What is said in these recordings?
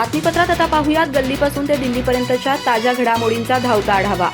बातमीपत्रात आता पाहूयात गल्लीपासून ते दिल्लीपर्यंतच्या ताज्या घडामोडींचा धावता आढावा.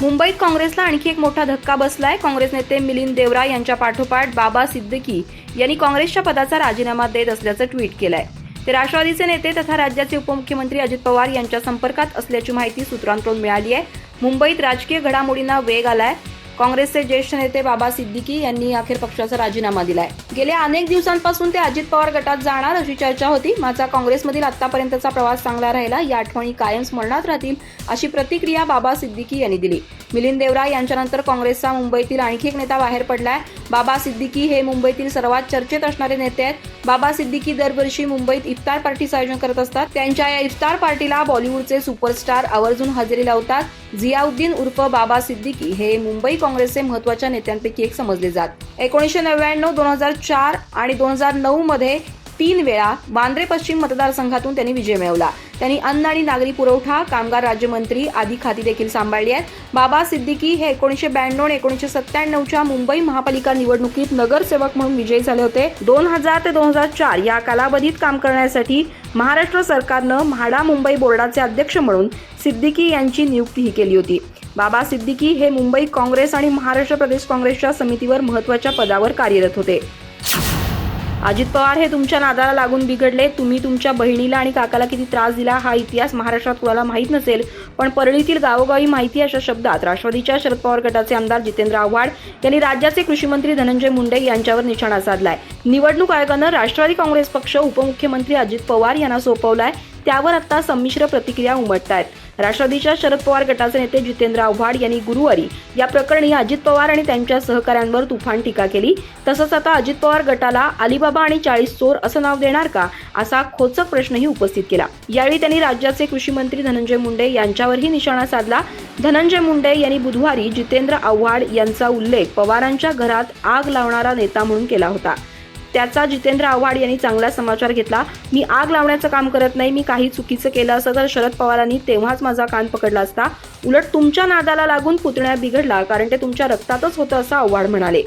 मुंबईत काँग्रेसला आणखी एक मोठा धक्का बसलाय. काँग्रेस नेते मिलिंद देवरा यांच्या पाठोपाठ बाबा सिद्दीकी यांनी काँग्रेसच्या पदाचा राजीनामा देत असल्याचं ट्विट केलंय. ते राष्ट्रवादीचे नेते तथा राज्याचे उपमुख्यमंत्री अजित पवार यांच्या संपर्कात असल्याची माहिती सूत्रांकडून मिळाली आहे मुंबईत राजकीय घडामोडींना वेग आलाय. काँग्रेसचे ज्येष्ठ नेते बाबा सिद्दीकी यांनी अखेर पक्षाचा राजीनामा दिलाय. गेल्या अनेक दिवसांपासून ते अजित पवार गटात जाणार अशी चर्चा होती. माझा काँग्रेसमधील आतापर्यंतचा प्रवास चांगला राहिला या आठवणी कायम स्मरणात राहतील अशी प्रतिक्रिया बाबा सिद्दीकी यांनी दिली. मिलिंद देवरा यांच्यानंतर काँग्रेसचा मुंबईतील आणखी एक नेता बाहेर पडलाय. बाबा सिद्दीकी हे मुंबईतील सर्वात चर्चेत असणारे नेते आहेत. बाबा सिद्दीकी दरवर्षी मुंबईत इफ्तार पार्टीचं आयोजन करत असतात. त्यांच्या या इफ्तार पार्टीला बॉलिवूडचे सुपरस्टार आवर्जून हजेरी लावतात. झियाउद्दीन उर्फ बाबा सिद्दीकी हे मुंबई काँग्रेसचे महत्त्वाच्या नेत्यांपैकी एक समजले जात. एकोणीसशे नव्याण्णव दोन हजार चार आणि दोन हजार नऊ मध्ये तीन वेळा वांद्रे पश्चिम मतदारसंघातून त्यांनी विजय मिळवला. त्यांनी अन्न आणि नागरी पुरवठा कामगार राज्यमंत्री आदी खाती देखील सांभाळली आहेत. बाबा सिद्दीकी हे एकोणीसशे ब्याण्णव आणि एकोणीसशे सत्त्याण्णवच्या मुंबई महापालिका निवडणुकीत नगरसेवक म्हणून विजयी झाले होते. दोन हजार ते दोन हजार चार या कालावधीत काम करण्यासाठी महाराष्ट्र सरकारनं म्हाडा मुंबई बोर्डाचे अध्यक्ष म्हणून सिद्दीकी यांची नियुक्तीही केली होती. बाबा सिद्दीकी हे मुंबई काँग्रेस आणि महाराष्ट्र प्रदेश काँग्रेसच्या समितीवर महत्त्वाच्या पदावर कार्यरत होते. अजित पवार हे तुमच्या नादाला लागून बिघडले. तुम्ही तुमच्या बहिणीला आणि काकाला किती त्रास दिला हा इतिहास महाराष्ट्रात कुणाला माहीत नसेल. पण परळीतील गावोगावी माहिती अशा शब्दात राष्ट्रवादीच्या शरद पवार गटाचे आमदार जितेंद्र आव्हाड यांनी राज्याचे कृषीमंत्री धनंजय मुंडे यांच्यावर निशाणा साधलाय. निवडणूक आयोगानं राष्ट्रवादी काँग्रेस पक्ष उपमुख्यमंत्री अजित पवार यांना सोपवलाय. त्यावर आता संमिश्र प्रतिक्रिया उमटत आहेत राष्ट्रवादीच्या शरद पवार गटाचे नेते जितेंद्र आव्हाड यांनी गुरुवारी या प्रकरणी अजित पवार आणि त्यांच्या सहकाऱ्यांवर तुफान टीका केली. तसंच आता अजित पवार गटाला अलिबाबा आणि चाळीस चोर असं नाव देणार का? असा खोचक प्रश्नही उपस्थित केला. यावेळी त्यांनी राज्याचे कृषी मंत्री धनंजय मुंडे यांच्यावरही निशाणा साधला. धनंजय मुंडे यांनी बुधवारी जितेंद्र आव्हाड यांचा उल्लेख पवारांच्या घरात आग लावणारा नेता म्हणून केला होता. त्याचा जितेंद्र आव्हाड यांनी चांगला समाचार घेतला. मी आग लावण्याचं काम करत नाही मी काही चुकीचं केलं असं तर शरद पवारांनी तेव्हाच माझा कान पकडला असता. उलट तुमच्या नादाला लागून पुतण्या बिघडला कारण ते तुमच्या रक्तातच होतं असं आव्हाड म्हणाले.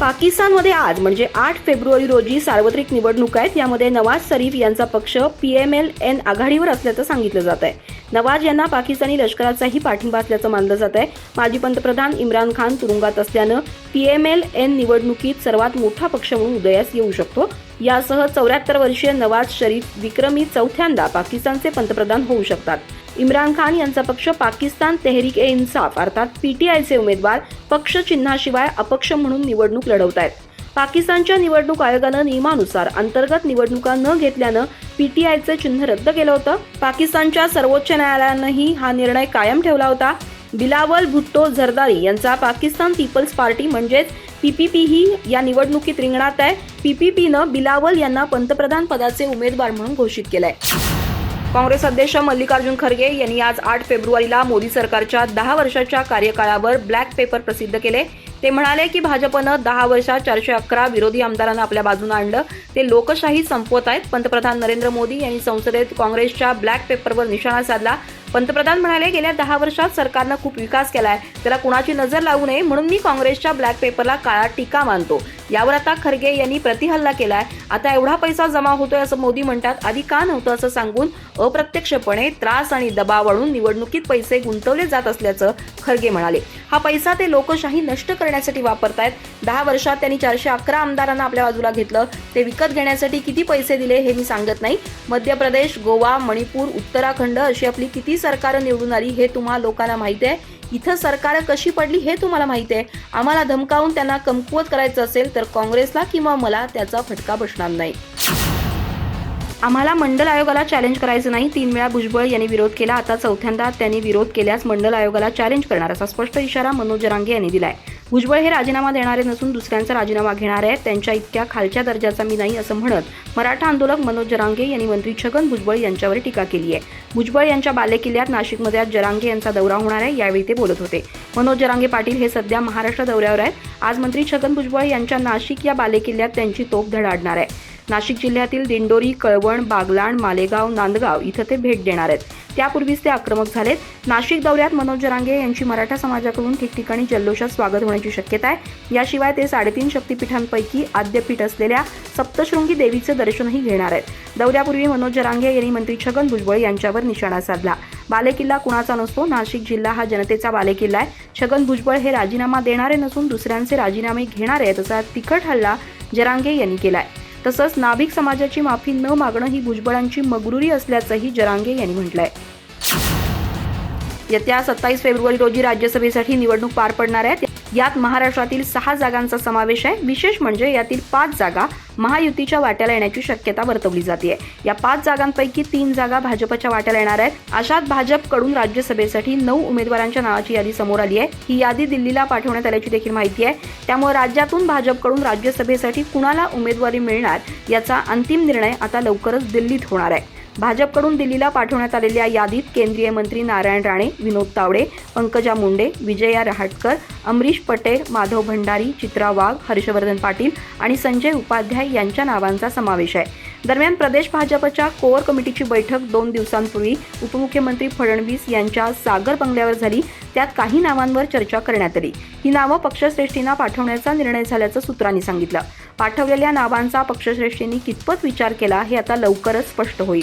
पाकिस्तानमध्ये आज म्हणजे आठ फेब्रुवारी रोजी सार्वत्रिक निवडणूक आहेत. यामध्ये नवाज शरीफ यांचा पक्ष पी एम एल एन आघाडीवर असल्याचं सांगितलं जात आहे. नवाज यांना पाकिस्तानी लष्कराचाही पाठिंबा असल्याचं मानलं जात आहे. माजी पंतप्रधान इम्रान खान तुरुंगात असल्यानं पी एम एल एन निवडणुकीत सर्वात मोठा पक्ष म्हणून उदयास येऊ शकतो. यासह चौऱ्याहत्तर वर्षीय नवाज शरीफ विक्रमी चौथ्यांदा पाकिस्तानचे पंतप्रधान होऊ शकतात. इम्रान खान यांचा पक्ष पाकिस्तान तेहरीक ए इन्साफ अर्थात पीटीआयचे उमेदवार पक्ष चिन्हाशिवाय अपक्ष म्हणून निवडणूक लढवत आहेत. पाकिस्तानच्या निवडणूक आयोगानं नियमानुसार अंतर्गत निवडणुका न घेतल्यानं पीटीआयचं चिन्ह रद्द केलं होतं. पाकिस्तानच्या सर्वोच्च न्यायालयानंही हा निर्णय कायम ठेवला होता. बिलावल भुट्टो झरदारी यांचा पाकिस्तान पीपल्स पार्टी म्हणजेच पीपीपी ही या निवडणुकीत रिंगणात आहे. पीपीपीनं बिलावल यांना पंतप्रधान पदाचे उमेदवार म्हणून घोषित केलंय. काँग्रेस अध्यक्ष मल्लिकार्जुन खरगे यांनी आज आठ फेब्रुवारीला मोदी सरकारच्या दहा वर्षाच्या कार्यकाळावर ब्लॅक पेपर प्रसिद्ध केले. ते म्हणाले की भाजपनं दहा वर्षात चारशे अकरा विरोधी आमदारांना आपल्या बाजूनं आणलं. ते लोकशाही संपवत आहेत. पंतप्रधान नरेंद्र मोदी यांनी संसदेत काँग्रेसच्या ब्लॅक पेपरवर निशाणा साधला. पंतप्रधान म्हणाले गेल्या दहा वर्षात सरकारनं खूप विकास केलाय. त्याला कुणाची नजर लागू नये म्हणून मी काँग्रेसच्या ब्लॅक पेपरला काळा टीका मानतो. यावर आता खरगे यांनी प्रतिहल्ला केलाय. आता एवढा पैसा जमा होतोय असं मोदी म्हणतात आधी का नव्हतं असं सांगून अप्रत्यक्षपणे त्रास आणि दबाव आणून निवडणुकीत पैसे गुंतवले जात असल्याचं खरगे म्हणाले. हा पैसा ते लोकशाही नष्ट करण्यासाठी वापरतायत. दहा वर्षात त्यांनी चारशे अकरा आमदारांना आपल्या बाजूला घेतलं. ते विकत घेण्यासाठी किती पैसे दिले हे मी सांगत नाही. मध्य प्रदेश गोवा मणिपूर उत्तराखंड अशी आपली किती सरकारं निवडून आली हे तुम्हाला लोकांना माहिती आहे. इथं सरकार कशी पडली हे तुम्हाला माहिती आहे. आम्हाला धमकावून त्यांना कमकुवत करायचं असेल तर काँग्रेसला किंवा मला त्याचा फटका बसणार नाही. आम्हाला मंडल आयोगाला चॅलेंज करायचं नाही. तीन वेळा भुजबळ यांनी विरोध केला. आता चौथ्यांदा त्यांनी विरोध केल्यास मंडल आयोगाला चॅलेंज करणार असा स्पष्ट इशारा मनोज रांगे यांनी दिलाय. भुजबळ हे राजीनामा देणारे नसून दुसऱ्यांचा राजीनामा घेणार आहेत. त्यांच्या इतक्या खालच्या दर्जाचा मी नाही असं म्हणत. मराठा आंदोलक मनोज जरांगे यांनी मंत्री छगन भुजबळ यांच्यावर टीका केली आहे. भुजबळ यांच्या बालेकिल्ल्यात नाशिकमध्ये आज जरांगे यांचा दौरा होणार आहे यावेळी ते बोलत होते. मनोज जरांगे पाटील हे सध्या महाराष्ट्र दौऱ्यावर आहेत. आज मंत्री छगन भुजबळ यांच्या नाशिक या बालेकिल्ल्यात त्यांची तोफ धडाडणार आहे. नाशिक जिल्ह्यातील दिंडोरी कळवण बागलाण मालेगाव नांदगाव इथं ते भेट देणार आहेत. त्यापूर्वीच ते आक्रमक झालेत. नाशिक दौऱ्यात मनोज जरांगे यांची मराठा समाजाकडून ठिकठिकाणी जल्लोषात स्वागत होण्याची शक्यता आहे. याशिवाय ते साडेतीन शक्तीपीठांपैकी आद्यपीठ असलेल्या सप्तशृंगी देवीचं दर्शनही घेणार आहेत. दौऱ्यापूर्वी मनोज जरांगे यांनी मंत्री छगन भुजबळ यांच्यावर निशाणा साधला. बालेकिल्ला कुणाचा नसतो? नाशिक जिल्हा हा जनतेचा बालेकिल्ला आहे. छगन भुजबळ हे राजीनामा देणारे नसून दुसऱ्यांचे राजीनामे घेणारे आहेत असा तिखट हल्ला जरांगे यांनी केलाय. तसंच नाभिक समाजाची माफी न मागणं ही भुजबळांची मगरुरी असल्याचंही जरांगे यांनी म्हटलंय. येत्या सत्तावीस फेब्रुवारी रोजी राज्यसभेसाठी निवडणूक पार पडणार आहे यात महाराष्ट्रातील सहा जागांचा समावेश आहे. विशेष म्हणजे यातील पाच जागा महायुतीच्या वाट्याला येण्याची शक्यता वर्तवली जाते. या पाच जागांपैकी तीन जागा भाजपच्या वाट्याला येणार आहेत. अशात भाजपकडून राज्यसभेसाठी नऊ उमेदवारांच्या नावाची यादी समोर आली आहे. ही यादी दिल्लीला पाठवण्यात आल्याची देखील माहिती आहे. त्यामुळे राज्यातून भाजपकडून राज्यसभेसाठी कुणाला उमेदवारी मिळणार याचा अंतिम निर्णय आता लवकरच दिल्लीत होणार आहे. भाजपकडून दिल्लीला पाठवण्यात आलेल्या यादीत केंद्रीय मंत्री नारायण राणे विनोद तावडे पंकजा मुंडे विजया रहाटकर अमरीश पटेल माधव भंडारी चित्रा वाघ हर्षवर्धन पाटील आणि संजय उपाध्याय यांच्या नावांचा समावेश आहे. दरम्यान प्रदेश भाजपच्या कोअर कमिटीची बैठक दोन दिवसांपूर्वी उपमुख्यमंत्री फडणवीस यांच्या सागर बंगल्यावर झाली. त्यात काही नावांवर चर्चा करण्यात आली. ही नावं पक्षश्रेष्ठींना पाठवण्याचा निर्णय झाल्याचं सूत्रांनी सांगितलं. पाठवलेल्या नावांचा पक्षश्रेष्ठींनी कितपत विचार केला हे आता लवकरच स्पष्ट होईल.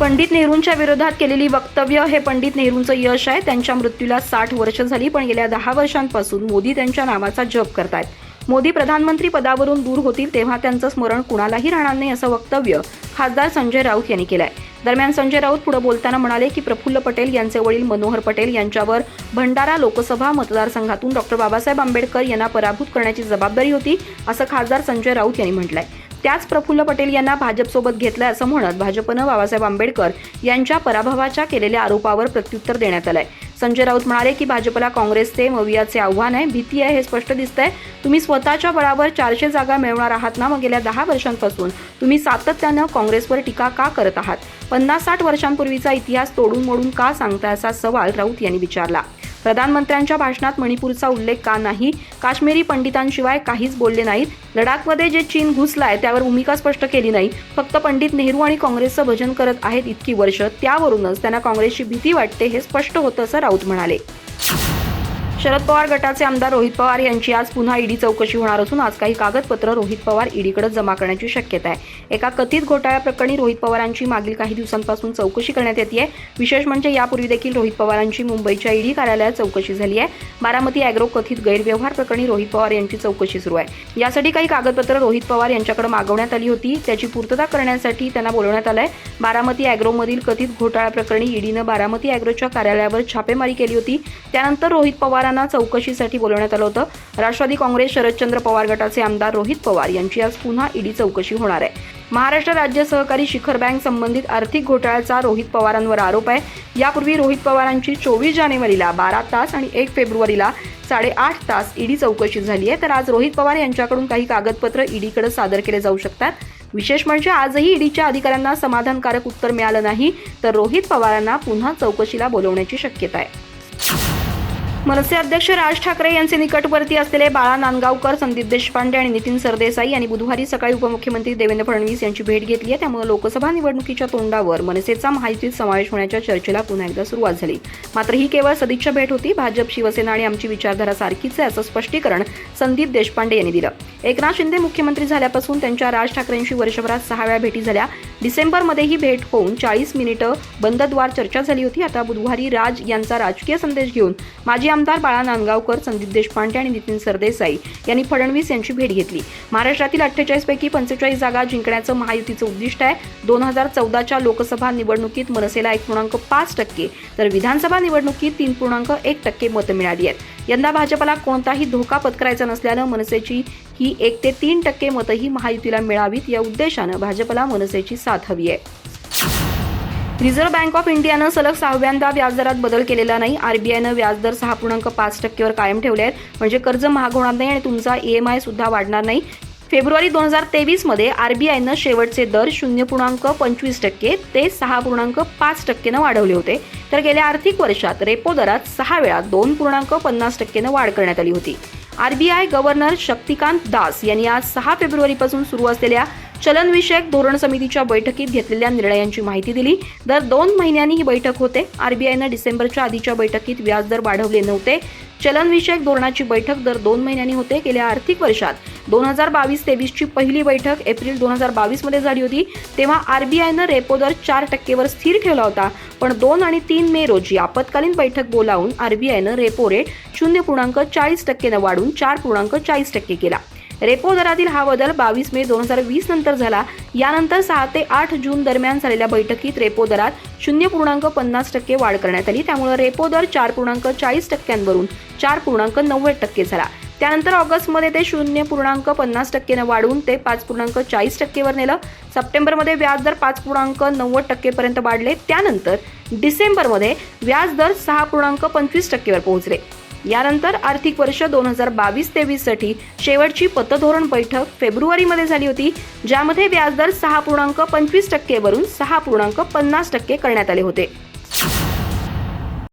पंडित नेहरूंच्या विरोधात केलेली वक्तव्य हे पंडित नेहरूंचं यश आहे. त्यांच्या मृत्यूला साठ वर्ष झाली पण गेल्या दहा वर्षांपासून मोदी त्यांच्या नावाचा जप करतायत. मोदी प्रधानमंत्री पदावरून दूर होतील तेव्हा त्यांचं स्मरण कुणालाही राहणार नाही असं वक्तव्य खासदार संजय राऊत यांनी केलंय. दरम्यान संजय राऊत पुढे बोलताना म्हणाले की प्रफुल्ल पटेल यांचे वडील मनोहर पटेल यांच्यावर भंडारा लोकसभा मतदारसंघातून डॉक्टर बाबासाहेब आंबेडकर यांना पराभूत करण्याची जबाबदारी होती असं खासदार संजय राऊत यांनी म्हटलंय. त्याच प्रफुल्ल पटेल यांना भाजपसोबत घेतलंय असं म्हणत भाजपनं बाबासाहेब आंबेडकर यांच्या पराभवाच्या केलेल्या आरोपावर प्रत्युत्तर देण्यात आलंय. संजय राऊत म्हणाले की भाजपला काँग्रेसचे मवियाचे आव्हान आहे भीती आहे हे स्पष्ट दिसतंय. तुम्ही स्वतःच्या बळावर चारशे जागा मिळवणार आहात ना मग गेल्या दहा वर्षांपासून? तुम्ही सातत्यानं काँग्रेसवर टीका का करत आहात? पन्नास साठ वर्षांपूर्वीचा इतिहास तोडून मोडून का सांगताय असा सवाल राऊत यांनी विचारला. प्रधानमंत्र्यांच्या भाषणात मणिपूरचा उल्लेख का नाही? काश्मीरी पंडितांशिवाय काहीच बोलले नाहीत. लडाखमध्ये जे चीन घुसलाय त्यावर भूमिका स्पष्ट केली नाही. फक्त पंडित नेहरू आणि काँग्रेसचं भजन करत आहेत इतकी वर्ष. त्यावरूनच त्यांना काँग्रेसची भीती वाटते हे स्पष्ट होतं असं राऊत म्हणाले. शरद पवार गटाचे आमदार रोहित पवार यांची आज पुन्हा ईडी चौकशी होणार असून आज काही कागदपत्र रोहित पवार ईडीकडे जमा करण्याची शक्यता आहे. एका कथित घोटाळ्याप्रकरणी रोहित पवारांची मागील काही दिवसांपासून चौकशी करण्यात येते आहे विशेष म्हणजे यापूर्वी देखील रोहित पवारांची मुंबईच्या ईडी कार्यालयात चौकशी झाली आहे. बारामती अॅग्रो कथित गैरव्यवहार प्रकरणी रोहित पवार यांची चौकशी सुरू आहे. यासाठी काही कागदपत्र रोहित पवार यांच्याकडे मागवण्यात आली होती. त्याची पूर्तता करण्यासाठी त्यांना बोलवण्यात आलंय. बारामती अॅग्रोमधील कथित घोटाळा प्रकरणी ईडीनं बारामती अॅग्रोच्या कार्यालयावर छापेमारी केली होती. त्यानंतर रोहित पवार पवारांना चौकशीसाठी बोलवण्यात आलं होतं. राष्ट्रवादी काँग्रेस शरदचंद्र पवार गटाचे आमदार रोहित पवार यांची आज पुन्हा ईडी चौकशी होणार आहे. महाराष्ट्र राज्य सहकारी शिखर बँक संबंधित आर्थिक घोटाळ्याचा रोहित पवारांवर आरोप आहे. यापूर्वी रोहित पवारांची चोवीस जानेवारीला बारा तास आणि एक फेब्रुवारीला साडेआठ तास ईडी चौकशी झाली आहे. तर आज रोहित पवार यांच्याकडून काही कागदपत्र ईडीकडे सादर केले जाऊ शकतात. विशेष म्हणजे आजही ईडीच्या अधिकाऱ्यांना समाधानकारक उत्तर मिळालं नाही. तर रोहित पवारांना पुन्हा चौकशीला बोलवण्याची शक्यता आहे. मनसे अध्यक्ष राज ठाकरे यांचे निकटवर्ती असलेले बाळा नांदगावकर संदीप देशपांडे आणि नितीन सरदेसाई यांनी बुधवारी सकाळी उपमुख्यमंत्री देवेंद्र फडणवीस यांची भेट घेतली आहे. त्यामुळे लोकसभा निवडणुकीच्या तोंडावर मनसेचा महायुतीत समावेश होण्याच्या चर्चेला पुन्हा एकदा सुरुवात झाली. मात्र ही केवळ सदिच्छा भेट होती. भाजप शिवसेना आणि आमची विचारधारा सारखीच आहे असं स्पष्टीकरण संदीप देशपांडे यांनी दिलं. एकनाथ शिंदे मुख्यमंत्री झाल्यापासून त्यांच्या राज ठाकरेंशी वर्षभरात सहा वेळा भेटी झाल्या. डिसेंबरमध्ये ही भेट होऊन चाळीस मिनिटं बंदद्वार चर्चा झाली होती. आता बुधवारी राज यांचा राजकीय संदेश घेऊन माजी आमदार बाळा नांदगावकर संदीप देशपांडे आणि नितीन सरदेसाई यांनी फडणवीस यांची भेट घेतली. महाराष्ट्रातील अठ्ठेचाळीस पैकी पंचेचाळीस जागा जिंकण्याचं महायुतीचं उद्दिष्ट आहे. दोन हजार चौदाच्या लोकसभा निवडणुकीत मनसेला एक पूर्णांक पाच टक्के तर विधानसभा निवडणुकीत तीन पूर्णांक एक टक्के मतं मिळाली आहेत. यंदा भाजपला कोणताही धोका पत्करायचा नसल्यानं मनसेची ही एक ते तीन टक्के मतंही महायुतीला मिळावीत या उद्देशानं भाजपला मनसेची साथ हवी आहे. रिझर्व्ह बँक ऑफ इंडियानं सलग सहाव्यांदा व्याजदरात बदल केलेला नाही. आरबीआयनं व्याजदर सहा पूर्णांक पाच टक्केवर कायम ठेवले आहेत. म्हणजे कर्ज महाग होणार नाही आणि तुमचा ई एम आय सुद्धा वाढणार नाही. फेब्रुवारी दोन हजार तेवीसमध्ये आरबीआयनं शेवटचे दर शून्य पूर्णांक पंचवीस टक्के ते सहा पूर्णांक पाच टक्केनं वाढवले होते. तर गेल्या आर्थिक वर्षात रेपो दरात सहा वेळा दोन पूर्णांक पन्नास टक्केनं वाढ करण्यात आली होती. आरबीआय गव्हर्नर शक्तिकांत दास यांनी आज सहा फेब्रुवारीपासून सुरू असलेल्या चलनविषयक धोरण समितीच्या बैठकीत घेतलेल्या निर्णयांची माहिती दिली. दर दोन महिन्यांनी ही बैठक होते. आरबीआयनं डिसेंबरच्या आधीच्या बैठकीत व्याजदर वाढवले नव्हते. चलनविषयक धोरणाची बैठक दर दोन महिन्यांनी होते. गेल्या आर्थिक वर्षात दोन हजार बावीस तेवीसची पहिली बैठक एप्रिल दोन हजार बावीसमध्ये झाली होती. तेव्हा आरबीआयनं रेपो दर चार टक्केवर स्थिर ठेवला होता. पण दोन आणि तीन मे रोजी आपत्कालीन बैठक बोलावून आरबीआयनं रेपो रेट शून्य पूर्णांक चाळीस टक्केनं वाढून चार पूर्णांक चाळीस टक्के केला. रेपो दरातील हा बदल बावीस मे दोन हजार वीस नंतर झाला. यानंतर सहा ते आठ जून दरम्यान झालेल्या बैठकीत रेपो दरात शून्य पूर्णांक पन्नास टक्के वाढ करण्यात आली. त्यामुळे रेपो दर चार पूर्णांक चाळीस टक्क्यांवरून चार पूर्णांक नव्वद टक्के झाला. त्यानंतर ऑगस्टमध्ये ते शून्य पूर्णांक पन्नास टक्केनं वाढून ते पाच पूर्णांक चाळीस टक्केवर नेलं. सप्टेंबरमध्ये व्याजदर पाच पूर्णांक नव्वद टक्केपर्यंत वाढले. त्यानंतर डिसेंबरमध्ये व्याजदर सहा पूर्णांक पंचवीस टक्केवर पोहोचले. यानंतर आर्थिक वर्ष दोन हजार बावीस तेवीससाठी शेवटची पतधोरण बैठक फेब्रुवारीमध्ये झाली होती ज्यामध्ये व्याजदर सहा पूर्णांक पंचवीस टक्केवरून सहा पूर्णांक पन्नास टक्के करण्यात आले होते.